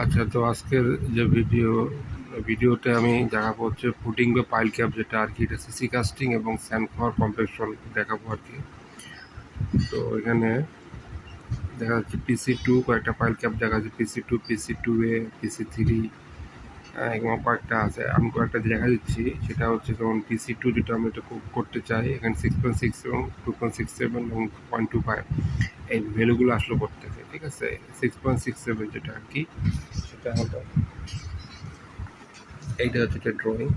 আচ্ছা তো আজকের যে ভিডিও ভিডিওতে আমি দেখাবো হচ্ছে ফুটিং বা পাইল ক্যাপ যেটা আর কি, এটা সিসি কাস্টিং এবং স্যানফ্লাওয়ার কম্পেকশন দেখাবো আর কি। তো এখানে দেখা যাচ্ছে পিসি টু কয়েকটা পাইল ক্যাপ দেখা যাচ্ছে PC two PC two A PC three এবং কয়েকটা আছে। আমি কয়েকটা দেখা দিচ্ছি, সেটা হচ্ছে যেমন পিসি টু যেটা আমি এটা করতে চাই, এখানে সিক্স পয়েন্ট সিক্স এবং টু পয়েন্ট সিক্স সেভেন এবং পয়েন্ট টু ফাইভ এই ভ্যালুগুলো আসলো করতেছে ঠিক আছে? সিক্স পয়েন্ট সিক্স সেভেন যেটা আর কি। সেটা হলো। এইটা হচ্ছে একটা ড্রয়িং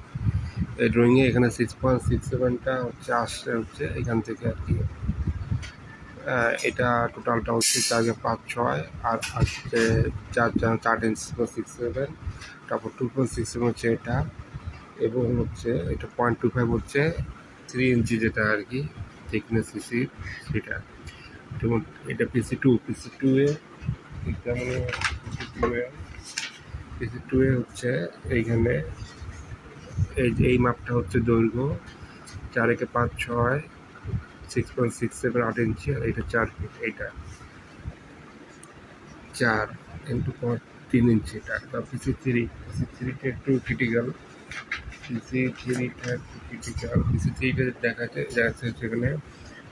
এই ড্রয়িংয়ে এখানে সিক্স পয়েন্ট সিক্স সেভেনটা হচ্ছে আসছে হচ্ছে এখান থেকে আর কি। এটা টোটালটা হচ্ছে চার পাঁচ ছয় আর আসছে চার চার চার ইঞ্চ সিক্স সেভেন তারপর টু পয়েন্ট সিক্স সেভেন হচ্ছে এটা এবং হচ্ছে এটা পয়েন্ট টু ফাইভ হচ্ছে থ্রি ইঞ্চি যেটা আর কি থিকনেস সিসি সেটা যেমন এটা PC two PC two A PC two A PC two A হচ্ছে এইখানে, এই এই মাপটা হচ্ছে দৈর্ঘ্য, চার একে পাঁচ ছয় সিক্স পয়েন্ট সিক্স সেভেন আট ইঞ্চি, আর এটা চার এইটা। চার ইন্টু পয়েন্ট তিন ইঞ্চি এটা। তা পিসি থ্রি পিসি থ্রিটা একটু ক্রিটিক্যাল পিসি থ্রিটা একটু ক্রিটিক্যাল পিসি থ্রিটা দেখা যাচ্ছে দেখা সেখানে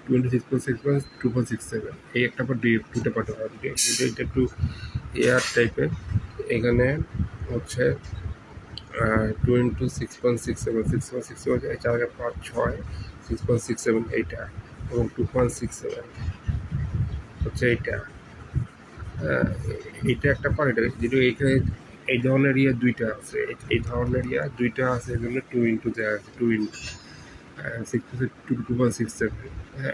twenty six point six point two point six seven এই একটা পর দুই দুটো পার্ট হবে এটা একটু এয়ার টাইপের এখানে হচ্ছে two into six point six seven six point six seven চার হাজার পাঁচ ছয় সিক্স পয়েন্ট সিক্স সেভেন এইটা এবং টু পয়েন্ট সিক্স সেভেন হচ্ছে এইটা এইটা একটা পার্ট যেটা এইখানে এই ধরনের ইয়ে দুইটা আছে, এই- ধরনের ইয়া দুইটা আছে এই টু ইন্টু দেওয়া আছে two into six two two point six seven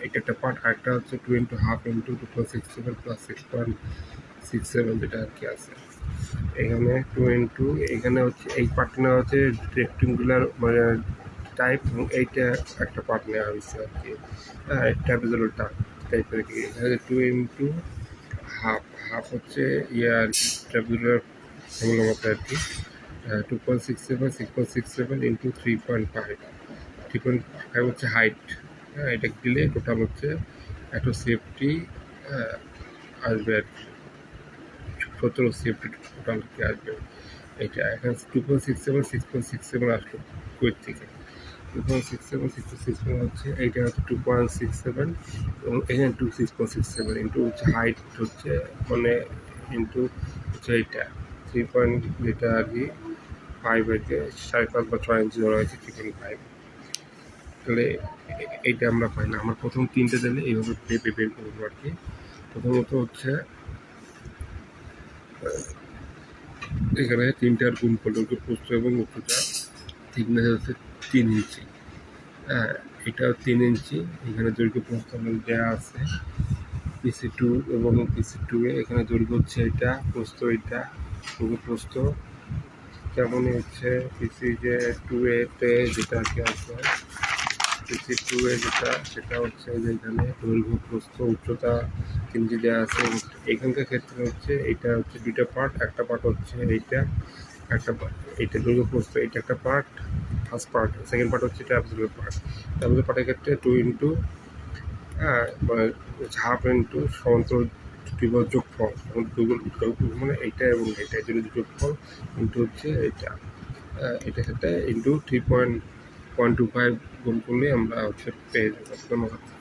এটা একটা পার্ট আরেকটা হচ্ছে two into half into two point six seven plus six point six seven যেটা আর কি আছে এখানে টু ইন্টু এখানে হচ্ছে এই পার্টটা হচ্ছে রেক্টেঙ্গুলার মানে টাইপ এইটা একটা পার্ট নেওয়া হয়েছে আর কি ট্যাপিজেলোর টাইপের কি টু ইন্টু হাফ হাফ হচ্ছে ইয়ে আর কি ট্যাপিজেলোর এগুলোর মতো আর কি two point six seven six point six seven into three point five point five হচ্ছে হাইট হ্যাঁ এটা দিলে টোটাল হচ্ছে একটু সেফটি আসবে আর কি। সতেরো সেফটি টোটাল কি আসবে। এটা এখানে two point six seven six point six seven আসলো কুয়েট থেকে। Two point six seven six six seven হচ্ছে এইটা হচ্ছে টু পয়েন্ট সিক্স সেভেন এবং এখানে two six point six seven into হচ্ছে হাইট হচ্ছে মানে ইন্টু হচ্ছে এইটা থ্রি পয়েন্ট যেটা আর কি ফাইভ হয়েছে সাড়ে পাঁচ বা ছয় ইঞ্চি ধরা হয়েছে থ্রি পয়েন্ট ফাইভ তাহলে এইটা আমরা পাই না। আমার প্রথম তিনটে দিলে এইভাবে পেপে বের করব আর কি। প্রথমত হচ্ছে এখানে তিনটার গুণ করলে প্রস্থ এবং উচ্চতা থিকনেস হচ্ছে তিন ইঞ্চি। হ্যাঁ এটা তিন ইঞ্চি। এখানে দৈর্ঘ্য আমাদের দেওয়া আছে। পিসি টু এবং পিসি টু এ এখানে দৈর্ঘ্য হচ্ছে এটা, প্রস্থ এটা দৈর্ঘ্য প্রস্থ। তেমনই হচ্ছে পিসি যে টু এতে যেটা আর কি আছে। পিসি টু এ যেটা সেটা হচ্ছে যে এখানে দৈর্ঘ্য প্রস্থ উচ্চতা তিনটি দেওয়া আছে এখানকার ক্ষেত্রে হচ্ছে এটা হচ্ছে দুইটা পার্ট একটা পার্ট হচ্ছে এইটা একটা part, এইটা দৈর্ঘ্য প্রস্থ এটা একটা part first part second part হচ্ছে এটা অ্যাবসলিউট পার্ট অ্যাবসলিউট পার্টের ক্ষেত্রে টু ইন্টু হ্যাঁ হাফ ইন্টু সমান্তর ত্রিভুজ যোগফল মানে এইটা এবং এইটা এই জন্য যোগফল ইন্টু হচ্ছে এইটা। এটা সাথে into three point point two five গুণ করলে আমরা হচ্ছে পেয়ে যাব। ধন্যবাদ।